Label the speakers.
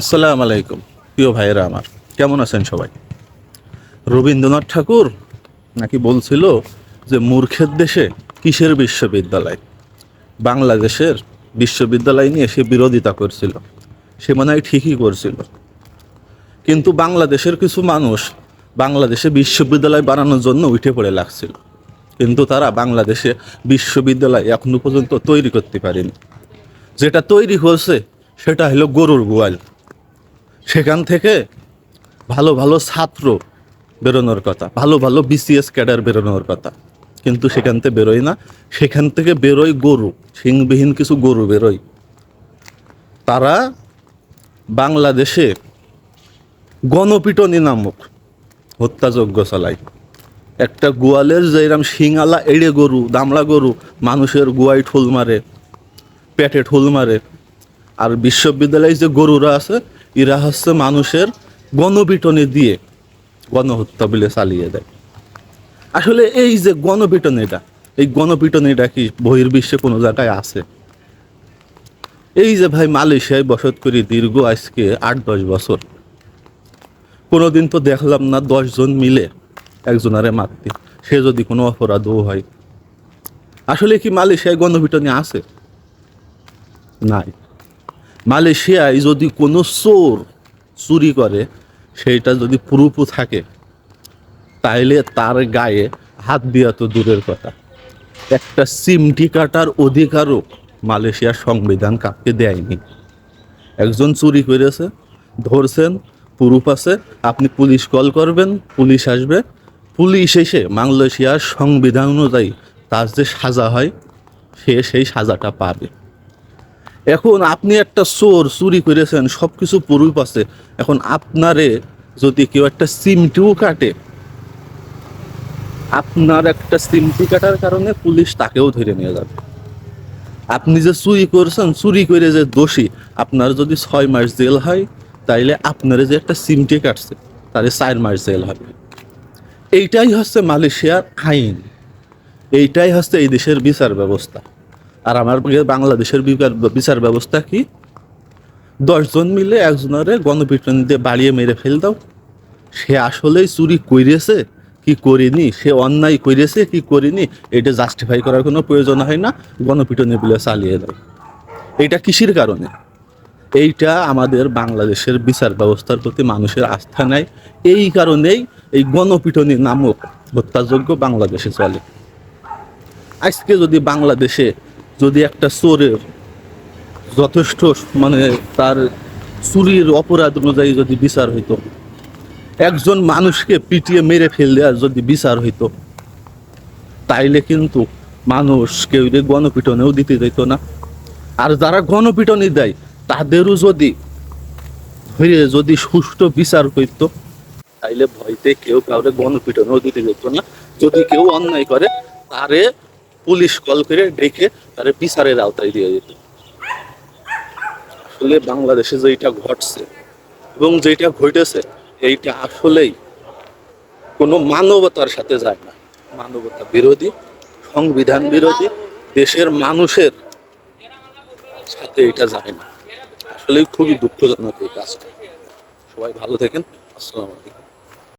Speaker 1: আসসালামু আলাইকুম। প্রিয় ভাইয়েরা আমার, কেমন আছেন সবাই? রবীন্দ্রনাথ ঠাকুর নাকি বলছিল যে মূর্খের দেশে কিসের বিশ্ববিদ্যালয়? বাংলাদেশের বিশ্ববিদ্যালয় নিয়ে সে বিরোধিতা করছিল, সে মনে হয় ঠিকই করছিল। কিন্তু বাংলাদেশের কিছু মানুষ বাংলাদেশে বিশ্ববিদ্যালয় বানানোর জন্য উঠে পড়ে লাগছিল। কিন্তু তারা বাংলাদেশে বিশ্ববিদ্যালয় এখনও পর্যন্ত তৈরি করতে পারেনি। যেটা তৈরি হয়েছে, সেটা হলো গরুর গোয়াল। সেখান থেকে ভালো ভালো ছাত্র বেরোনোর কথা, ভালো ভালো বিসিএস ক্যাডার বেরোনোর কথা। কিন্তু সেখান থেকে বেরোয় না। সেখান থেকে বেরোয় গরু, সিংবিহীন কিছু গরু বেরোয়। তারা বাংলাদেশে গণপিটনি নামক হত্যাযজ্ঞ চালায়। একটা গোয়ালের যেরকম শিঙালা এড়ে গরু, দামড়া গরু, মানুষের গোয়ায় ঠোল মারে, পেটে ঠুল মারে। আর বিশ্ববিদ্যালয়ে যে গরুরা আছে এরা হচ্ছে মানুষের গণপিটনি দিয়ে গণহত্যা বলে চালিয়ে দেয়। আসলে এই যে গণপিটনিটা এই গণপিটনিটা কি বহির্বিশ্বে কোনো জায়গায় আছে? এই যে ভাই মালয়েশিয়ায় বসত করি দীর্ঘ আজকে আট দশ বছর। কোনোদিন তো দেখলাম না দশজন মিলে একজনারে মারতে, সে যদি কোনো অপরাধও হয়। আসলে কি মালয়েশিয়ায় গণপিটনি আছে? নাই। মালয়েশিয়ায় যদি কোনো চোর চুরি করে, সেইটা যদি প্রুফ থাকে, তাইলে তার গায়ে হাত দেওয়া তো দূরের কথা। একটা সিমটি কাটার অধিকারও মালয়েশিয়ার সংবিধান কাউকে দেয়নি। একজন চুরি করেছে, ধরছেন প্রুফ আছে, আপনি পুলিশ কল করবেন, পুলিশ আসবে, পুলিশ এসে মালয়েশিয়ার সংবিধান অনুযায়ী তার যে সাজা হয়, সে সেই সাজাটা পাবে। এখন আপনি একটা চোর চুরি করেছেন সব কিছু প্রুফ আছে। এখন আপনারে যদি কেউ একটা সিমটিও কাটে, আপনার একটা সিমটি কাটার কারণে পুলিশ তাকেও ধরে নিয়ে যাবে। আপনি যে চুরি করছেন, চুরি করে যে দোষী, আপনার যদি ছয় মাস জেল হয়, তাইলে আপনার যে একটা সিমটি কাটছে তাহলে চার মাস জেল হবে। এইটাই হচ্ছে মালয়েশিয়ার আইন। এইটাই হচ্ছে এই দেশের বিচার ব্যবস্থা। আর আমার বাংলাদেশের বিচার- ব্যবস্থা কি? দশজন মিলে একজনের গণপিটন দিয়ে বাড়িয়ে মেরে ফেল দাও। সে আসলেই চুরি করেছে কি করিনি? সে অন্যায় করেছে কি করিনি? এটা জাস্টিফাই করার কোনো প্রয়োজন হয় না। গণপিটনে বলে চালিয়ে দেয় এটা কিসের কারণে? এইটা আমাদের বাংলাদেশের বিচার ব্যবস্থার প্রতি মানুষের আস্থা নেই। এই কারণেই এই গণপিটনি নামক হত্যাযোগ্য বাংলাদেশে চলে। আজকে যদি বাংলাদেশে যদি একটা চোরের যথেষ্ট মানে তার চুরির অপরাধ অনুযায়ী যদি বিচার হইতো, একজন মানুষকে পিটিয়ে মেরে ফেল দেওয়ার যদি বিচার হইতো, তাইলে কিন্তু মানুষ কেউ গণপিটনেও দিতে যেত না। আর যারা গণপিটনি দেয়, তাদেরও যদি ধরে যদি সুষ্ঠু বিচার করত তাইলে ভয়তে কেউ কাউরে গণপিটনেও দিতে যেত না। যদি কেউ অন্যায় করে, তারে পুলিশ কল করে ডেকে তারে বিচারের আওতায় দিয়ে যেত। আসলে বাংলাদেশে যেটা ঘটছে এবং যেটা ঘটেছে, এইটা আসলেই কোনো মানবতার সাথে যায় না। মানবতা বিরোধী, সংবিধান বিরোধী, দেশের মানুষের সাথে এটা যায় না। আসলে খুবই দুঃখজনক এই কাজটা। সবাই ভালো থাকেন। আসসালামু আলাইকুম।